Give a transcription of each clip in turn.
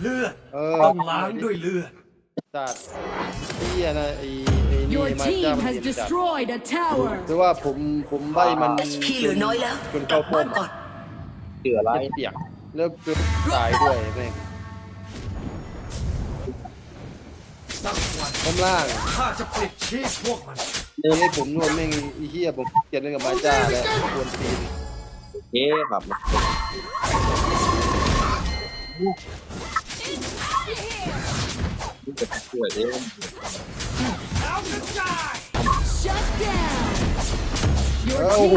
เลือดเออต้องล้างด้วยเลือดจัดไอ้เหี้ยนะไอ้ไอ้นี่ Your มา team จ้ามัน has เห็นจัด destroyed a tower. หรือว่าผมผมใบมัน HP เหลือน้อยแล้วจนกลัเข้าบป้บ้าอนมก่อนเหลืออะไรไอ้เปียกเริ่มเกือบตายด้วยแม่งสักวันป้อมล่างข้าจะปลิดชีพพวกมัน เดินให้ผมนวดแม่งไอ้เหี้ยผมเกลียดเล่นกับมาจ้าแล้วควรตีนโอเคครับ นี่จะช่วยเองแล้วกระจาย Shut down. เอ Your อโอ้โห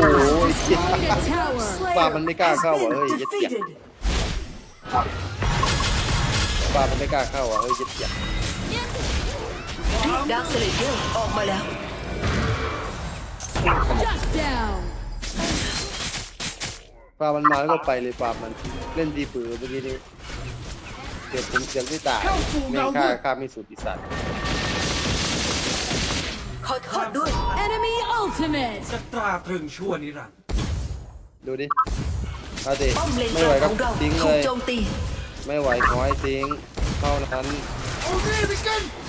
team ไอ้เหี้ย destroyed a tower. ปลามันไม่กล้าเข้าอะเฮ้ยเหี้ยเปียกปลามันไม่กล้าเข้าอะเฮ้ยเหี้ยเปียกดาร์คสเลเยอร์ออกมาแล้ว Shut down. ปลามันมาแล้วก็ไปเลยปลามันเล่นดีปือเมื่อกี้นี้ เดี๋ยวผมเสียงไม่ตายแม่งฆ่าฆ่าไม่สุดอีสัตว์ขอโทษด้วย Enemy ultimate. จะตราตรึงชั่วนิรันดร์ดูดิเอาดิป้อมเลนไม่กไหวลางก็ของเราทิ้งถูเลกยโจมตีไม่ไหวขอให้ทิ้งเท่านั้น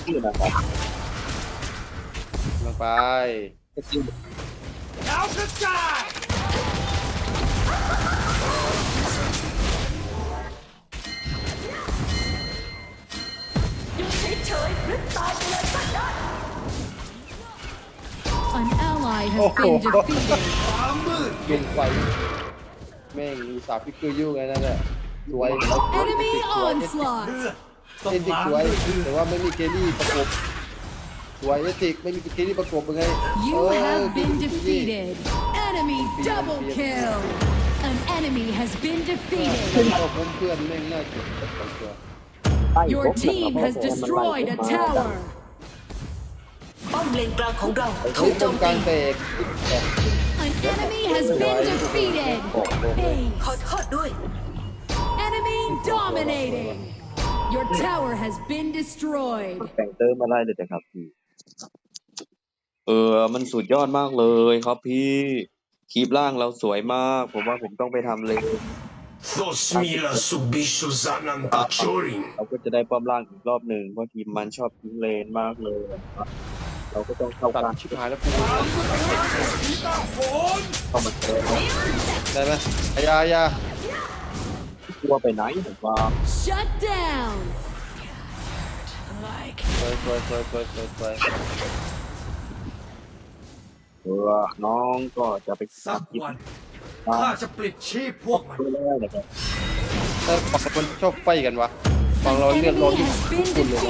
ชื่อนะครับลงไปชื่อแล้วกระจาย ally has Oh. been defeated. ความมืดลงไฟแม่งมีสาพิกเกอร์ยุ่งไงนั่นแหละสวย Enemy สวย onslaught. เลือดต้องเอติกล้างสด้ววยยเลือแต่ดว่าไม่มีเคลลี่ประกบ สวยเอติกไม่มีเคลลี่ประกบเป็นไง You เออ have been ดี defeated. Enemy double kill. An enemy has been เพื่อน defeated. เราผมเพื่อนแม่งน่าเกลียดสองตัว Your team has destroyed a tower. ป้อมเลนกลางของเราไอ้ถูกตโจรงมกลาตีงแตก An enemy has been defeated. ขอโทษด้วย Enemy dominating. Your tower has been destroyed. แต่งเติมอะไรเลยแต่ครับพี่ เออ มันสุดยอดมากเลยครับพี่คลิปล่างเราสวยมาก ผมว่าผมต้องไปทำเลย Dos mila subisho zananta chorin เราก็จะได้ป้อมล่างอีกรอบหนึ่งเพราะทีมมันชอบทิ้งเลนมากเลยครับ เราก็ต้องเข้าตัดกลางชิบหายแล้วกูเข้ามาเจอได้ไหมอายาอายากลัวไปไหนผมว่า Shut down. สวยสวยสวยสวยสวยสวยเออน้องก็จะไปสักคลิปวันข้าจะปลิดชีพพวกมันด้วยแล้วนะครับแต่ฝั่งมันชอบไฟกันวะฝั่ง An เราเลือดร้อน enemy ที่ has คุ been ณเลย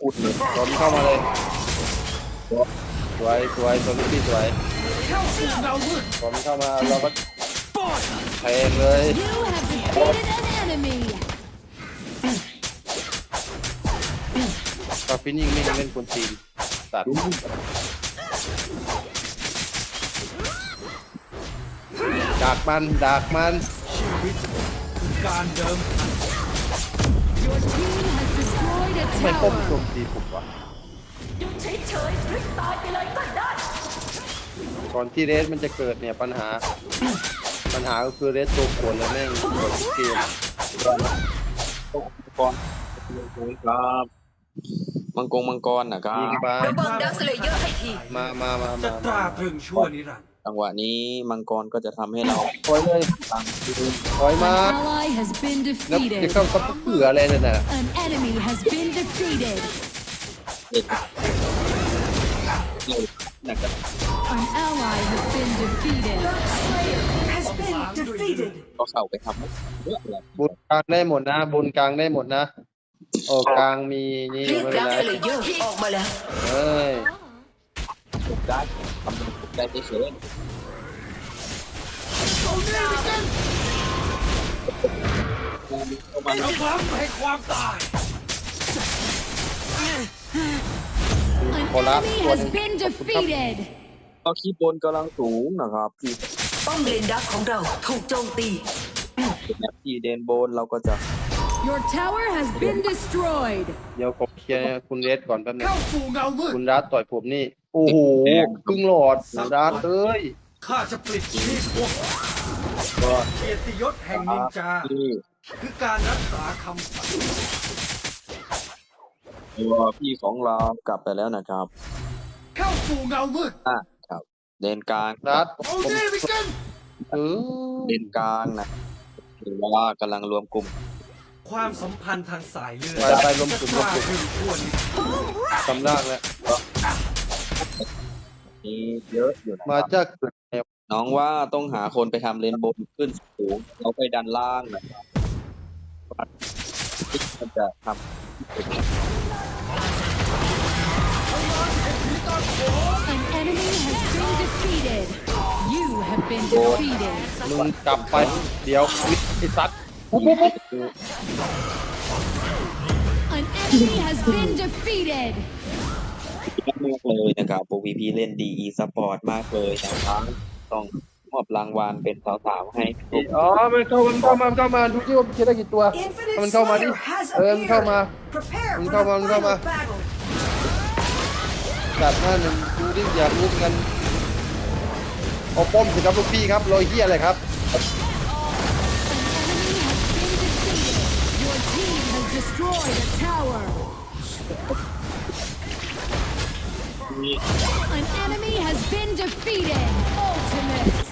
คุณเลยร้อนเข้ามาเลยสวยสวยตัวนี้สวยเข้าสู่เงามืดร้อนเข้ามาเราก็แทงเลย You have defeated an enemy. กาฟินิ่งไม่เล่นคนจีนตัดดักมันดักมันชีวิตการเดิม พัน Your team has destroyed a ไม่ป้อมโจ tower. มตีผมวะอยู่เฉยๆหรือตายไปเลยก็ได้ก่อนที่เรสมันจะเกิดเนี่ยปัญหา ปัญหาก็คือเรสตัวขวนเลยแม่งหมดเกมมังกรครับมังกรมังกรนะครับ ยิงไประวังดาร์คสเลเยอร์ให้ที มามามาจะมาตราตรึงชั่วนิรันดร์ จังหวะนี้มังกรก็จะทำให้เราถอยเลยตั้งยืนถอย An มา ally has been แล้วจะ defeated. เข้าซับเผื่ออะไรนั่นน่ะ An enemy has been defeated. เด็กเลยนะครับ An ally has been defeated. has been defeated ก็เข้าไปทำเยอะเลยบนกลางได้หมดนะบนกลางได้หมดนะ โอ้กลางมีนี่เรียกไม่เป็ดานร์คไรสเลเยอร์ออกมาแล้วเอ้ย ได้ทำได้เฉยเอาพลังให้ความตาย An โคละ enemy ตัวห has นึง been ขอบคุณครับ defeated. ก็คีบบนกำลังสูงนะครับที่ป้อมเลนดักของเราถูกโจมตีเป็นแอปที่เดนโบนเราก็จะ Your tower has been destroyed. เดี๋ยวผมเคลียร์คุณเรสก่อนแป๊บนึงเข้าสู่เงามืดคุณรัฐต่อยผมนี่ โอ้โหครึ่งหลอดคุณรัฐเอ้ยข้าจะปลิดชีพพวกมันก็เกียรติยศแห่งนินจาพี่คือการรักษาคำสัตย์ตัวพี่ของเรากลับไปแล้วนะครับ เข้าสู่เงามืดอะครับเลนกลางนัดเอาเนวิกันเออเลนกลางนะหรือว่ากำลังรวมกลุ่ม ความสัมพันธ์ทางสายเลือดไปไปลมกลุ่มลกมล้ากลุ่มขึ้นทั่วนิรันดร์กำลังแล้ว มีเยอะอยู่นะคมารับจากแนวน้องว่าต้องหาคนไปทำเลนบนขึ้นสูงเราไปดันล่างนะครับมันจะทำ An enemy has been defeated. You have been defeated. มึงกลับไป เดี๋ยวไอ้สัตว์ปุ๊บปุ๊บปุ๊บ An enemy has been defeated. มากเลยนะครับ PVP เล่นดี e-sport มากเลยนะครับต้องมอบรางวัลเป็นสาวๆให้อ๋อ มันเข้ามันเข้ามามันเข้ามาดูที่ว่ามันได้กี่ตัว มันเข้ามาดิ เออ มันเข้ามา มันเข้ามา มันเข้ามาจัดหน้าหนึ่งดูดิอยากรู้เหมือนกันเอาป้อมสิครับลูกพี่ครับรอยเฮียอะไรครับ An enemy has been defeated. Ultimate.